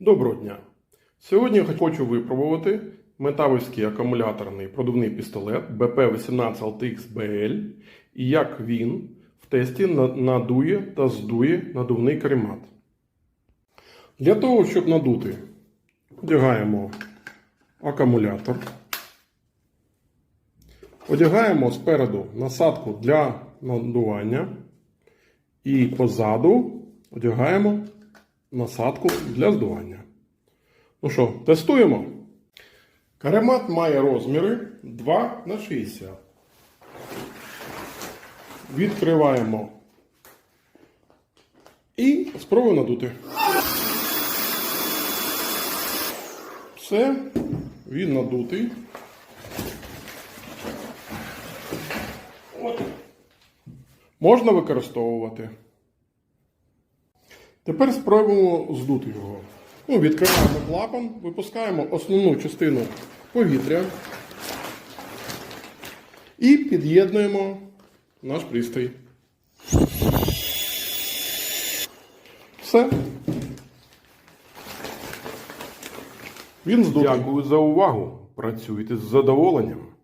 Доброго дня! Сьогодні хочу випробувати метавівський акумуляторний продувний пістолет BP18 LTX BL і як він в тесті надує та здує надувний каремат. Для того, щоб надути, одягаємо акумулятор. Одягаємо спереду насадку для надування і позаду одягаємо насадку для здування. Ну що, тестуємо. Каремат має розміри 2 на 60. Відкриваємо і спробуємо надути. Все, він надутий. От. Можна використовувати. Тепер спробуємо здути його. Ну, відкриваємо клапан, випускаємо основну частину повітря і під'єднуємо наш пристрій. Все. Він здутий. Дякую за увагу. Працюйте з задоволенням.